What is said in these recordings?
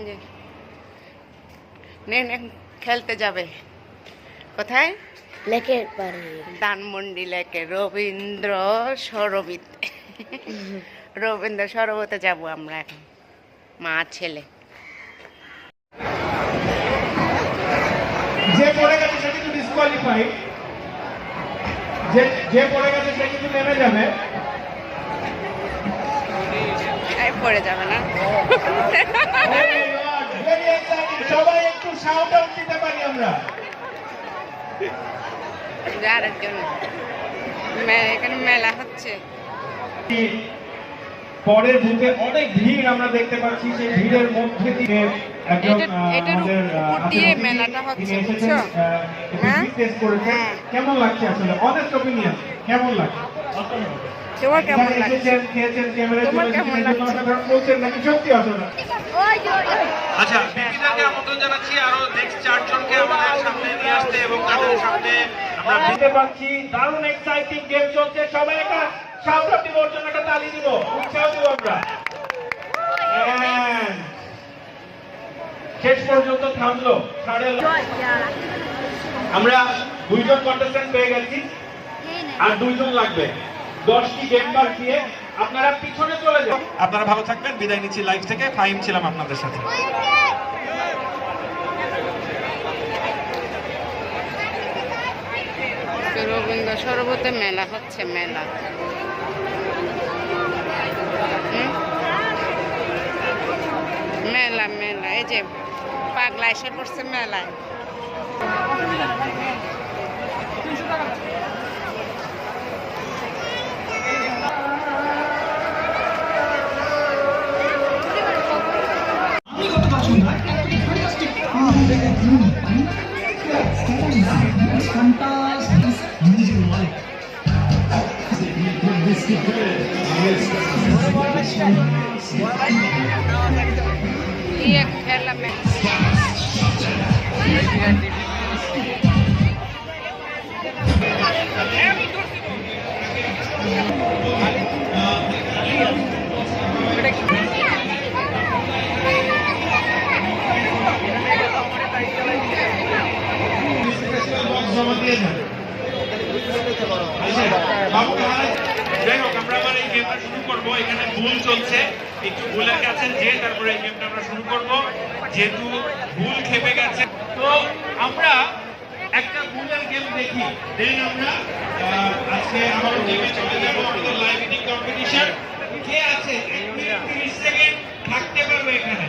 যে নে নে খেলতে যাবে কোথায় লেকের পারে ধানমন্ডি লেকে রবীন্দ্র সরবিতে রবীন্দ্র সরোবতে যাব আমরা এখন মা ছেলে যে পড়ে গেছে সে কিন্তু ডিসকোয়ালিফাই যে যে পড়ে গেছে সে কিন্তু নেমে যাবে পড়ে যাবে না সবাই একটু শাউট আউট দিতে পারি আমরা। এখানে মেলা হচ্ছে। পরের বুথে অনেক ভিড় আমরা দেখতে পাচ্ছি সেই ভিড়ের মধ্যে দিয়ে এটার উপর দিয়ে মেলাটা হচ্ছে, বুঝছ? হ্যাঁ? হ্যাঁ। কেমন লাগছে আসলে অনেস্ট অপিনিয়ন কেমন লাগছে তোমার কেমন লাগছে তোমার কেমন লাগছে? আচ্ছা বিপিদাকে আমন্ত্রণ জানাচ্ছি আরও নেক্সট চারজনকে আমাদের সামনে নিয়ে আসতে এবং তাদের সামনে আমরা দেখতে পাচ্ছি দারুণ এক্সাইটিং গেম চলছে সবাই একটা জন্য একটা তালি দিব উৎসাহ দিব আমরা শেষ পর্যন্ত থামলো সাড়ে আমরা দুইজন কন্টেস্ট্যান্ট পেয়ে গেছি আর দুইজন লাগবে। দশটি গেম বার দিয়ে আপনারা পিছনে চলে যান। আপনারা ভালো থাকবেন বিদায় নিচ্ছি লাইভ থেকে। ফাইম ছিলাম আপনাদের সাথে। রবীন্দ্র সরোবতে মেলা হচ্ছে মেলা। হুম? মেলা মেলা এই যে পাগলা এসে পড়ছে মেলায়। খেলা মে জমা যাই হোক, আমরা এই গেমটা শুরু করব এখানে ভুল চলছে একটু ভুলের কাছে যে তারপরে গেমটা আমরা শুরু করব যেহেতু ভুল খেপে গেছে তো আমরা একটা ভুলের গেম দেখি দেন আমরা আজকে আমার গেমে চলে যাব আমাদের লাইভ কম্পিটিশন কে আছে এক মিনিট তিরিশ থাকতে পারবে এখানে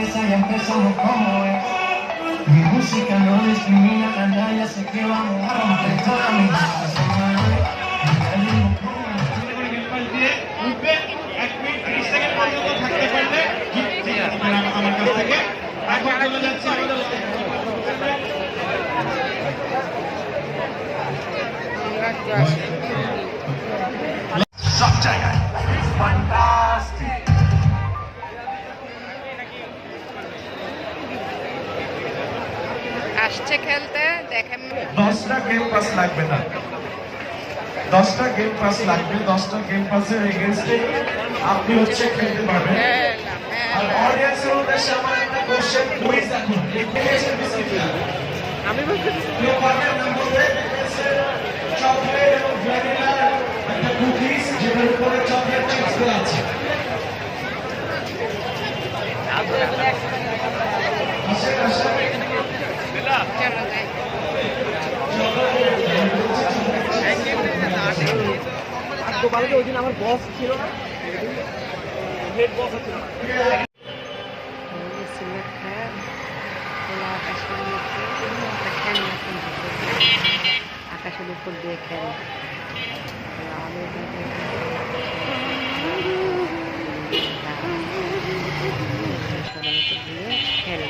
La y empezamos como es. Mi música no discrimina a nadie, así que vamos a romper toda mi আমার কাছ থেকে এখন চলে যাচ্ছে আমাদের খেলতে দেখেন। দশটা গেম পাস লাগবে না। দশটা গেম পাস লাগবে দশটা গেম পাসের এগেনস্টে আপনি হচ্ছে খেলতে পারবেন। আর অডিয়েন্সের উদ্দেশ্যে আমার একটা কোশ্চেন কুইজ এখন আমি বলতে পারবেন না বলতে? চকলেট এবং ভ্যানিলা একটা কুকিজ যেটার উপরে চকলেট চিপস দেওয়া আছে আসেন আসেন চলো যাই সিলেট ওই দিন আমার বস ছিল খেলনা কিনতে আকাশের উপর দিয়ে খেলে। আমাদের এখানে সরোবর দিয়ে খেলে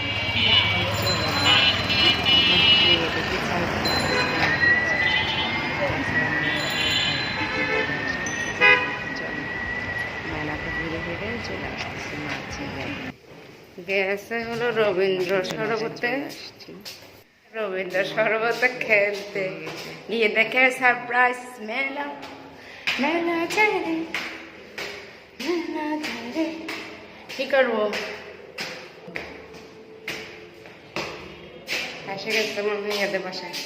মেলাটা ঘুরে ঘুরে চলে আসছি মাঝে গেছে হলো রবীন্দ্র সরোবরতে রবীন্দ্র সরবত খেলতে গিয়ে দেখে সারপ্রাইজ মেলা মেলা ছেড়ে মেলা ছেড়ে। কি করব? এসে গেছে মনে হয় এদের বাসায়।